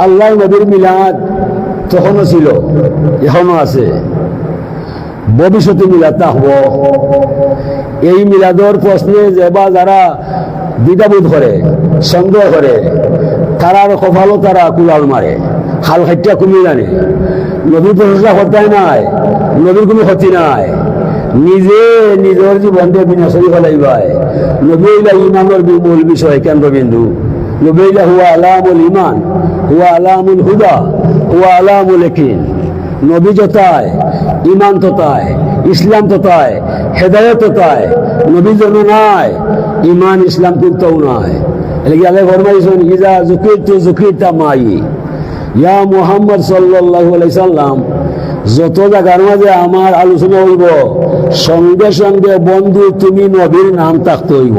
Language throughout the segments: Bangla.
আল্লাহ নবীর মিলাদ তখনও ছিল এখনও আছে। ভবিষ্যতে মিলাদ থাকব এই মিলাদর প্রশ্নে যে বা যারা দ্বিধাবোধ করে, সন্দেহ করে, তারার কপালও তারা কুলাল মারে। হাল খাইটা কমিয়ে জানে নবীর প্রশংসা করতে নাই, নবীর কোনো ক্ষতি নাই। নিজে নিজের জীবনকে বিনাশী ফেলাইবাই নবী ইমানের বি- মূল বিষয়, কেন্দ্রবিন্দু। হইলা হুয়া আলামুল ইমান হুয়া আলামুল হুদা, হুয়া আলামুল একিন নবী যতায় ইমান ততায় ইসলাম ততায় হেদায়ত ততায় নবী জন্য নাই ইমান ইসলাম কিন্তু নাই। এলাকি আল্লাহ ফরমাইছেন, ইজা জুকির তু জুকির তা মাই। ইয়া মুহাম্মদ সাল্লাল্লাহু আলাইহি সাল্লাম, যত জায়গার মাঝে আমার আলোচনা হইব, সঙ্গে সঙ্গে বন্ধু তুমি নবীর নাম থাকতে হইব।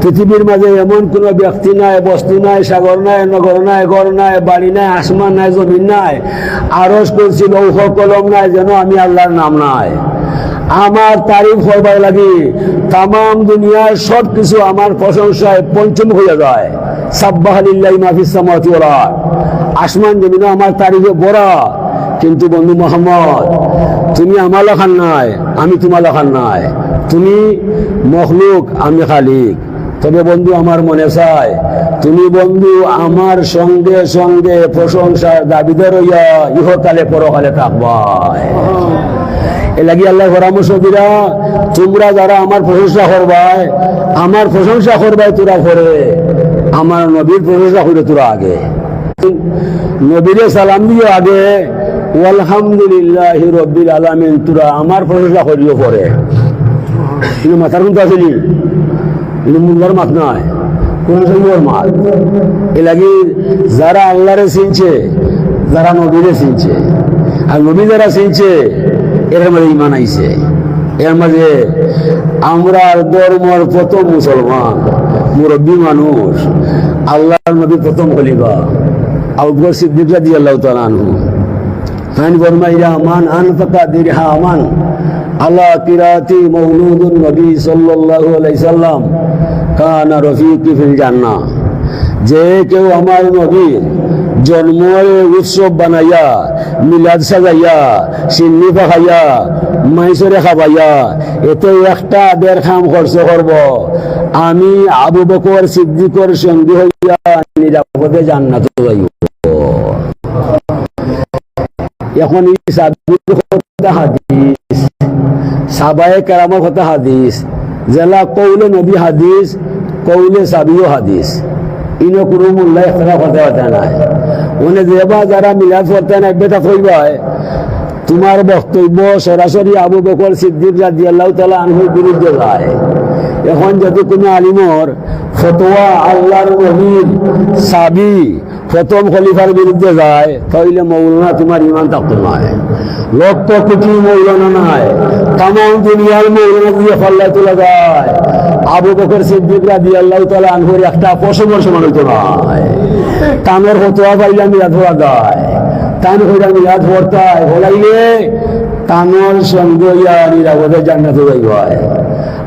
পৃথিবীর মাঝে এমন কোন ব্যক্তি নাই, বস্তু নাই, সাগর নাই, নগর নাই, ঘর নাই, বাড়ি নাই, আসমান নাই, জমিন নাই। আরস করছি, লৌহ কলম নাই, যেন আমি আল্লাহর নাম নাই। আমার তারিফ হইবার লাগি তাম দুনিয়ার সব কিছু আমার প্রশংসায় পঞ্চম হইয়া যায়। সাব্বাহালিল্লাহ। আসমান জমিন আমার তারিফে বড়া কিন্তু বন্ধু মোহাম্মদ তুমি আমার লেখান নাই, আমি তোমার লেখান নাই। তুমি মখলুক, আমি খালিক। তবে বন্ধু, আমার মনে চায়, তুমি বন্ধু, আমার সঙ্গে সঙ্গে প্রশংসার দাবিদার হইয়া ইহকালে পরকালে থাকবাই এ লাগি আল্লাহ পরামর্শ দিরা, তোমরা যারা আমার প্রশংসা করবাই, আমার প্রশংসা করবাই তোরা করে আমার নবীর প্রশংসা করে তোরা আগে। নবীরে সালাম দিও আগে। আলহামদুলিল্লাহ রব্বিল আলামিন, তোরা আমার প্রশংসা করিও পরে। কিন্তু মাথার কিন্তু আসেনি কিন্তু মুল্লার মাত নয় যারা আল্লাহরে চিনছে, যারা নবীরে চিনছে। আর নবী যারা চিনছে, এর মাঝে ইমান আইছে। এর মাঝে আমরা ধর্মর প্রথম মুসলমান, মুরব্বী মানুষ। আল্লাহর নবী প্রথম খলিফা। আবুবকর সিদ্দিক রাদিয়াল্লাহু তাআলা আনহু। যে কেউ আমার নবীর জন্মের উৎসব বানাইয়া মিলাদ সাজাইয়া সিন্নি পাখাইয়া মাইসরে খাবাইয়া এতে একটা দেড় খাম খরচ করব আমি আবু বকর সিদ্দিকর সঙ্গী হইয়া নিরাপদে জান্নাত যাইব এখন হাদিস, সাবায়ে কেরামর কথা হাদিস, জেলা কৌলে নবী হাদিস, কৌলে সাবিও হাদিস। কোনো নাই। মানে তোমার বক্তব্য সরাসরি আবু বকর সিদ্দিক রাজি আল্লাহ তালা আনহুর বিরুদ্ধে যায়। এখন যদি কোনো আলিমর ফতোয়া আল্লাহর নবীর সাবি, প্রথম খলিফার বিরুদ্ধে যায়, তাহলে মৌলানা তোমার ইমান থাকতো নয় লক্ষ কোটি মৌলানা নাই তাম দুনিয়ার মৌলানা দিয়ে ফল্লা তোলা যায়। আবু বকর সিদ্দিক রাজি আল্লাহ তালা আনহুর একটা পশমর সমান হইতো নয় তামের ফতোয়া পাইলে মিলাদ হওয়া যায়। তান হইলা মিলাদ পড়তায় হলাইলে তানোর সঙ্গে ইয়া নিরাপদে জান্নাতে যাইব। হয়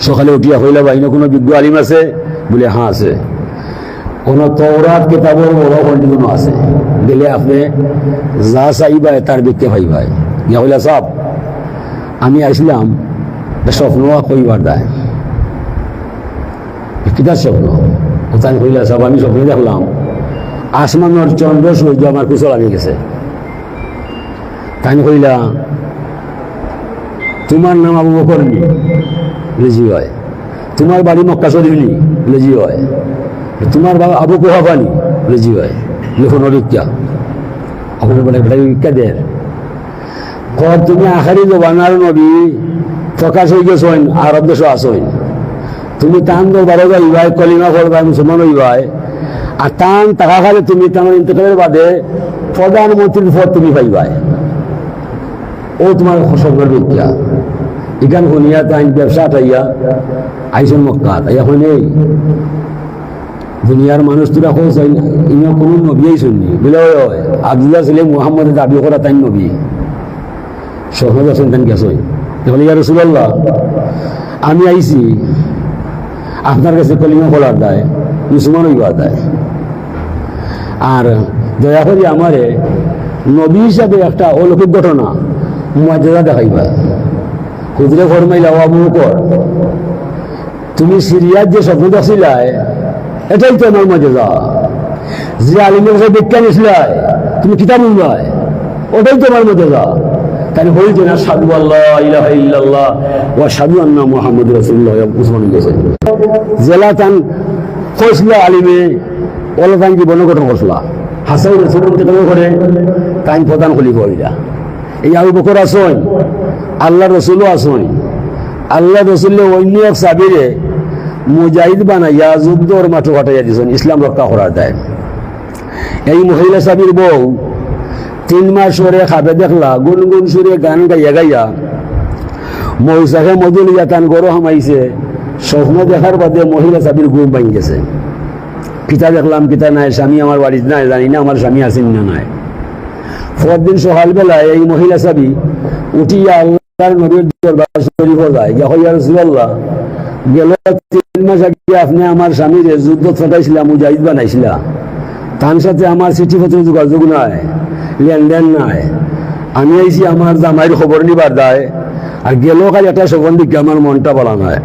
সকালে উঠিয়া কোনো বিজ্ঞ আলিম আছে? বলে হ্যাঁ আছে। তৌরাত বড় আছে। গেলে আপনি যা তার বিকে ভাইবাই ইয়া হইলা সব? আমি আসলাম স্বপ্ন কইবার কিতার স্বপ্ন? কোথায় হইলা সব, আমি স্বপ্ন দেখলাম। আসমানোর চন্দ্র সূর্য আমার পিছু লাগে গেছে। তাই কইলা তোমার নাম আবু বকর নি? লেজি হয় তোমার বাড়ি মক্কা শরীফ নি? লেজি হয় তোমার বাবা আবু কোহাবানি লেজি হয় লিখুন অভিজ্ঞা আপনার বলে এটা ভিক্ষা দেন কর, তুমি আখারি জবানার নবী, প্রকাশ হয়ে গেছেন আরব দেশ আসেন তুমি তান দরবারে যাইবাই কলিমা করবাই মুসলমান হইবাই, আর তান টাকা খালে তুমি তোমার ইন্তকালের বাদে প্রধানমন্ত্রীর পদ তুমি পাইবাই। ও তোমার স্বপ্নের ভিক্ষা। এখান শুনিয়া তাই ব্যবসা আটাইয়া আইসন মক্কা তাইয়া হয় নেই দুনিয়ার মানুষ তোরা হোস ইনো কোনো নবীই শুননি বলে ওই ওই, আবদুল্লাহ ছেলে মুহাম্মদের দাবি করা তাই নবী। সহজ আছেন তাই গেছই বলে ইয়া রসুল্লাহ আমি আইছি, আপনার কাছে কলিমা খোলার দেয়, মুসলমান হইবার দেয়। আর দয়া করি আমারে নবী হিসাবে একটা অলৌকিক ঘটনা মর্যাদা দেখাইবা। হুজরে ফরমাইলা, ও আবু বকর, তুমি সিরিয়ার যে স্বপ্ন দেখছিলাই, এটাই তো আমার মর্যাদা যে আলিমের কাছে বিজ্ঞান ইসলাই তুমি কিতাব উল্লাই ওটাই তোমার মর্যাদা তাই বলছে না, সাধু আল্লাহ ইলাহা ইল্লাল্লাহ ও সাধু আন্না মোহাম্মদ রসুল্লাহ উসমান গেছে জেলা তান কইসলা আলিমে ওলা তান জীবন গঠন করছিলা। হাসাই রসুল করে তাই প্রধান খলিফ হইলা। এই আবু বকর আসন আল্লাহ রসুলও আসন আল্লাহ রসুল্লে অন্য এক সাবিরে মুজাহিদ বানাইয়া যুদ্ধর মাঠে ঘটাইয়া দিয়েছেন ইসলাম রক্ষা করার দেয় এই মহিলা সাবির বউ তিন মাস সরে খাবে দেখলা, গুনগুন সুরে গান গাইয়া গাইয়া মৌসাকে মধুলিয়া তান গরো হামাইছে। স্বপ্ন দেখার বাদে মহিলা সাবির ঘুম ভাঙি গেছে। পিতা দেখলাম, পিতা নাই, স্বামী আমার বাড়িতে নাই, জানি না আমার স্বামী আছেন না নাই। পরদিন সকালবেলায় এই মহিলা সাবি উঠিয়া আল্লাহর নবীর দরবার শরীফ যায়। ইয়া হইয়া রাসূলুল্লাহ, গেল তিন মাস আগে আপনি আমার স্বামীর যুদ্ধ ফটাইছিলাম মুজাহিদ বানাইছিলা। তার সাথে আমার চিঠিপত্র যোগাযোগ নাই, লেনদেন নাই। আমি আইছি আমার জামাইয়ের খবর নিবার দেয়, আর গেল কাল একটা স্বপ্ন দিকে আমার মনটা বলা নাই।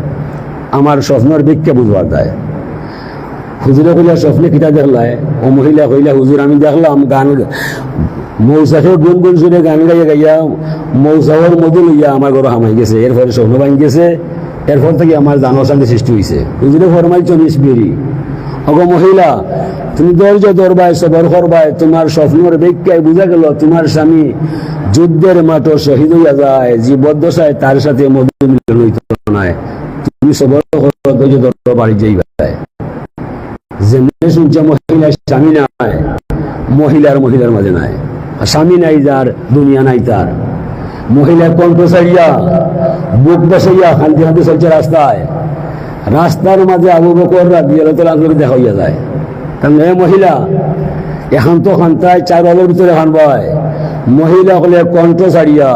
আমার স্বপ্নের দিককে বুঝবার দেয়। হুজুরে কইলা, স্বপ্নে কিতা দেখলাই ও মহিলা কইলা, হুজুর, আমি দেখলাম গান মৌসাকে গুণ গুণ শুনে গান গাইয়া গাইয়া মৌসাহর মধু লইয়া আমার ঘর হামাই গেছে। এরপরে স্বপ্ন ভাঙি গেছে। এরপর থেকে আমার জানো শান্তি সৃষ্টি হয়েছে হুজুরে ফরমাইছ নিসবিরি অগ মহিলা, তুমি ধৈর্য ধরবাই, সবর করবাই, তোমার স্বপ্নর ব্যাখ্যায় বোঝা গেল, তোমার স্বামী যুদ্ধের মাঠ শহীদ হইয়া যায় জীবদ্দশায় তার সাথে মধু মিলন হইত নাই। তুমি সবর ধৈর্য ধরো, বাড়ি যাইবাই। যেমনি শুনছে মহিলা স্বামী নাই, মহিলার মহিলার মাঝে নাই। স্বামী নাই যার, দুনিয়া নাই তার। মহিলার কণ্ঠ ছাড়িয়া বুক বসাইয়া শান্তি শান্তি চলছে রাস্তায়। রাস্তার মাঝে আবু বকর রাজিয়াল করে দেখা হইয়া যায়। কারণ এ মহিলা, এখন তো খান্তায় চার আলোর ভিতরে খানবায় মহিলা হলে কণ্ঠ ছাড়িয়া,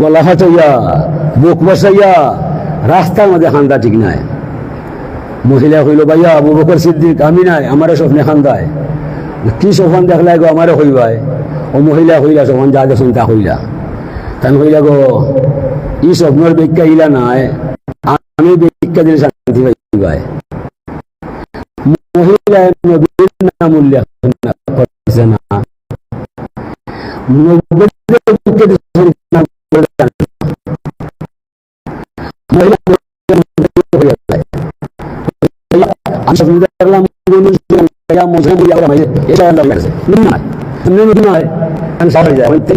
গলা হাটাইয়া বুক বসাইয়া, রাস্তার মাঝে খান্দা ঠিক নাই। মহিলা হইল, ভাইয়া, আবু বকর সিদ্দিক, আমি নাই আমারে স্বপ্নে খান্দায়। কি স্বপ্ন দেখলাই গো আমারে হইবাই ও মহিলা হইলা স্বপ্ন যা দেখুন তা হইলা তান হইলা গো ই স্বপ্নের ব্যাখ্যা ইলা নাই আমি ব্যাখ্যা দিলে শান্তি পাইবাই মহিলা নবীর নাম উল্লেখ করছে না নবীর ব্যাখ্যা দিলে নাম করে না। মহিলা হইয়া যায় আমি আমি সবাই যায় হইতে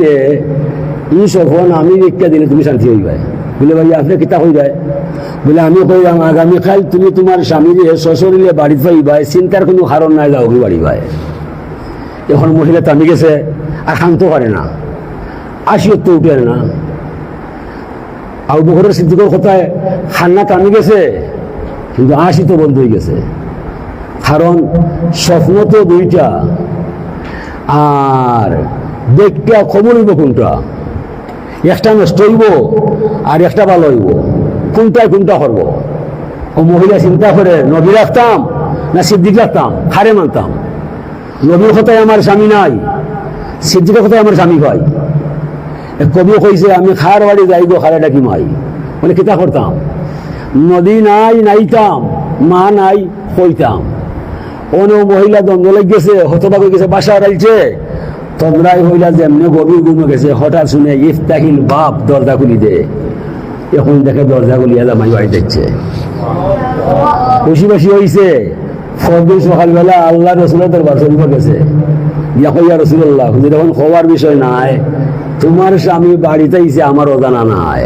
ই সফন আমি একটা দিলে তুমি শান্তি হইবে। বলে ভাই, আপনি কিতা হই যায় বলে, আমি কইলাম, আগামী কাল তুমি তোমার স্বামীর শ্বশুরিলে বাড়ি পাইবাই চিন্তার কোনো কারণ নাই, যাও কি বাড়ি ভাই। এখন মহিলা তামি গেছে আর শান্ত করে না আসিও তো উঠে না। আবু বকরের সিদ্দিকের কথায়, খান্না তামি গেছে, কিন্তু আসি তো বন্ধ হয়ে গেছে। কারণ স্বপ্ন তো দুইটা, আর দেখটা খবর হইব কোনটা? একটা নষ্ট হইব আর একটা ভালো হইব। কোনটায় কোনটা করব? ও মহিলা চিন্তা করে, নবী রাখতাম না সিদ্দিক রাখতাম? হারে মানতাম। নবীর কথায় আমার স্বামী নাই। সিদ্দিকের কথায় আমার স্বামী ভাই এক কবি কইছে, আমি খার বাড়ি যাই গো খারে ডাকি মাই? মানে কিতা করতাম? নদী নাই, নাইতাম, মা নাই, কইতাম। অন্য মহিলা দ্বন্দ্ব লেগে গেছে হতবাক হয়ে গেছে, বাসা রাইছে তন্দ্রাই হইলা যেমনি গভীর গুম গেছে, হঠাৎ শুনে ইফতাহিল বাপ দরজা খুলি দে। এখন দেখে দরজা খুলি এলা মাই বাড়ি দেখছে খুশি বাসি হইছে। ফরদিন সকালবেলা আল্লাহ রসুলের দরবার শরীফ গেছে। ইয়া কইয়া রসুল্লাহ হুজুর, এখন খোয়ার বিষয় নাই। তোমার স্বামী বাড়িতে আমার অজানা নাই।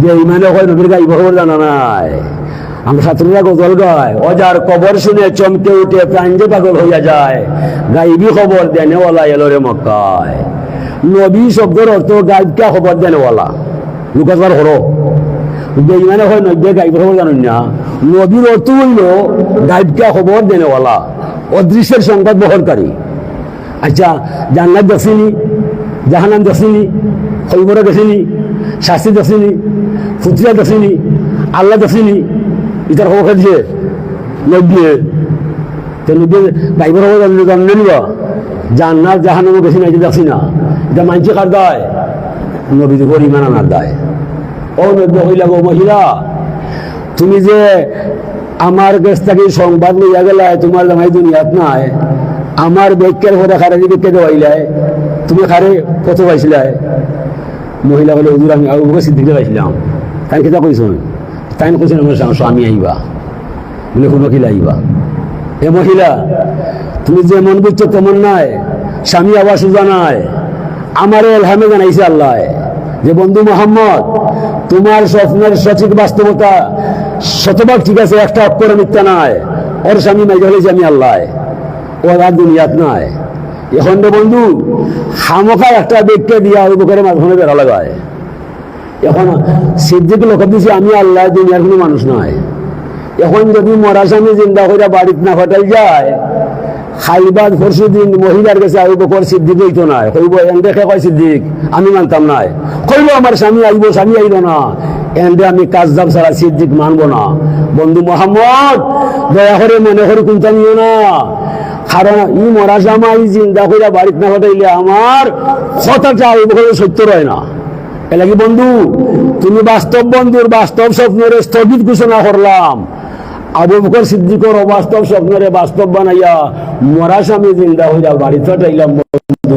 যে ইমানে কয় নবীর গাইব জানা নাই। আমরা ছাত্ররা গজল গায় অজার কবর শুনে চমকে উঠে প্রাণ পাগল হইয়া যায়। গাইবি খবর দেনেওয়ালা এলো রে মক্কায়। নবী শব্দের অর্থ গাইবকা খবর দেনেওয়ালা। লুকাবার হরো। বেইমানে হয় নব্বে গাইব খবর জানেন না। নবীর অর্থ হইল গাইবকা খবর দেনেওয়ালা। অদৃশ্যের সংবাদ বহনকারী। আচ্ছা জান্নাত দেখছিনি জাহানাম দেখছিনি খৈবরে দেখছিনি শাস্তি দেখছিনি ফুতরিয়া দেখছিনি আল্লাহ দেখছিনি ইটার খবর খাইছে নব্বে তো নব্বে গাইবর খবর জানেন নিব জান্নাত জাহানামও গেছি না এটা দেখছি না। এটা মানছি কার দায়? নবী তো ইমান আনার দায়। ও নব্য হইলা গো মহিলা, তুমি যে আমার কাছ থেকে সংবাদ লইয়া গেলা তোমার জামাই দুনিয়াত নাই। আমার বেকের ঘরে খারে যদি বেকে দেওয়াইলাই তুমি খারে কত পাইছিলাই মহিলা বলে হুজুর, আমি আবু বকর সিদ্দিকে পাইছিলাম তাই কেটা কইছো তাই কইছেন আমার স্বামী- আইবা। বলে, কোনো কিলা আইবা? এ মহিলা, তুমি যেমন বুঝছ তেমন নাই। স্বামী আবার সুজা নাই। আমার এলহামে জানাইছে আল্লাহ যে, বন্ধু মোহাম্মদ, তোমার স্বপ্নের সঠিক বাস্তবতা শতভাগ ঠিক আছে, একটা অক্ষর মিথ্যা নাই। ওর স্বামী মাইজা হয়েছে আমি আল্লাহ। ওর আর দুনিয়াত নাই। এখন বন্ধু খামোখা একটা ব্যক্তি দিয়া বুকের মাঝখানে বেড়া লাগায়। এখন সিদ্দিক লোক দিছে, আমি আল্লাহ দুনিয়ার কোনো মানুষ নাই এখন যদি মরা স্বামী জিন্দা করে বাড়িতে না ফাটাই যায় খাইবাদ পরশু দিন মহিলার কাছে আবু বকর সিদ্দিক হইতো নাই কইব, এন দেখে কয় সিদ্দিক, আমি মানতাম নাই কইব আমার স্বামী আইব, স্বামী আইল না। এন্ডে আমি কাজ দাম ছাড়া সিদ্দিক মানব না। বন্ধু মোহাম্মদ, দয়া করে মনে করে কোনটা নিও না। কারণ ই মরা জামাই জিন্দা করে বাড়িতে না ফাটাইলে আমার কথাটা আবু বকরের সত্য রয় না। এলাকি বন্ধু, তুমি বাস্তব বন্ধুর বাস্তব স্বপ্নের স্থগিত ঘোষণা করলাম আবু বকর সিদ্দিকর অবাস্তব স্বপ্নরে বাস্তব বানাইয়া মরা স্বামী জিন্দা হইয়া বাড়ি ফাটাইলাম বন্ধু।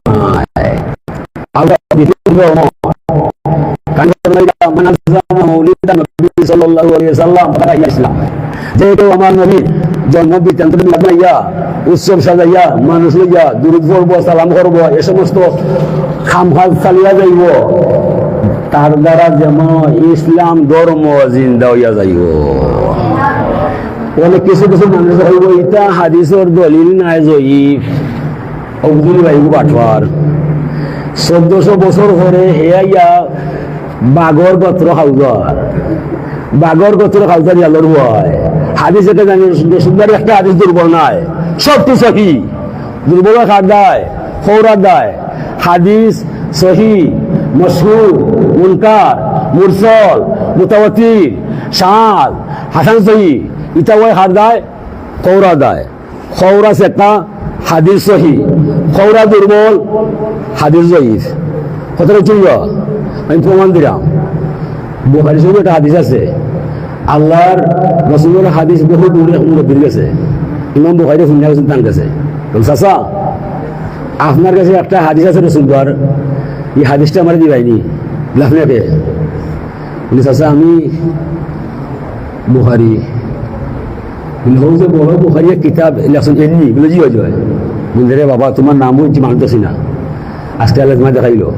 আল্লাহ বিভিন্ন যেহেতু আমার নবী জন্ম বৃত্তান্ত লাগাইয়া, উৎসব সাজাইয়া, মানুষ লইয়া দূরত করব সালাম করব এ সমস্ত খাম খাজ চালিয়া যাইব, তার দ্বারা যেমন ইসলাম ধর্ম জিন্দা যাইব। অনেক কিছু কিছু মানুষ হইব ইটা হাদিসের দলিল নাই, জয়ীফ। অবদুল ভাইব পাঠওয়ার চোদ্দশো বছর পরে হেয়া বাঘর গোত্র খাউজার বাঘর গোত্র খাউজার ইয়ালোর হয়। হাদিস এটা জানি সুন্দর একটা হাদিস দুর্বল নাই। সব তো সহি দুর্বল খার দায় ফৌরার দায়। হাদিস সহি মশহুর মুনকার মুরসল মুতাওয়াতির শাদ হাসান সহি ওই হার দায় কৌরা দায়। খৌরা সেটা হাদিস সহি খৌরা দুর্বল, হাদিস জয়ীফ কথাটা চিনল আমি প্রমাণ দিলাম। বোখারি শরীফ একটা হাদিস আছে। আল্লাহর রসুলের হাদিস বহু দূরে মুরব্বীর গেছে ইমাম বোখারি শুনে গেছেন তার কাছে। চাষা আপনার কাছে একটা হাদিস আছে রসুলবার এই হাদিসটা আমার দিবাইনি। লাফনাকে বলি চাচা আমি বুহারি বলি হৌ যে বড় বুহারিয়া কিতাব, লেখছেন এমনি। বলে, জি হয় বলি রে বাবা তোমার নামও মানতেছি না। আজকে আল্লাহ তোমার দেখাইলো।